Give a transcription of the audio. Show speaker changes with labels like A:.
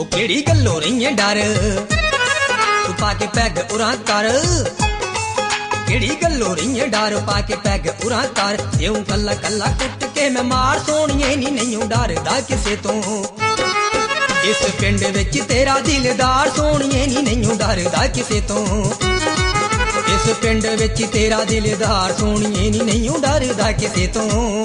A: ਉਹ ਕਿਹੜੀ ਗੱਲੋਂ ਰਹੀਆਂ ਡਰ? ਤੂੰ ਪਾ ਕੇ ਪੈਗ ਉਰਾਂ ਕਰ। ਕਿਹੜੀ ਗੱਲੋਂ ਰਹੀਆਂ ਡਰ? ਪਾ ਕੇ ਪੈਗ ਉਰਾਂ ਕਰ। ਇਉਂ ਕੱਲਾ ਕੱਲਾ ਕੁੱਟ ਕੇ ਮੈਂ ਮਾਰ ਸੋਣੀਏ ਨਹੀਂ ਨਹੀਂ ਡਰਦਾ ਕਿਸੇ ਤੋਂ। ਇਸ ਪਿੰਡ ਵਿੱਚ ਤੇਰਾ ਦਿਲਦਾਰ ਸੋਣੀਏ ਨਹੀਂ ਨਹੀਂ ਡਰਦਾ ਕਿਸੇ ਤੋਂ। ਇਸ ਪਿੰਡ ਵਿੱਚ ਤੇਰਾ ਦਿਲਦਾਰ ਸੋਣੀਏ ਨਹੀਂ ਨਹੀਂ ਡਰਦਾ ਕਿਸੇ ਤੋਂ।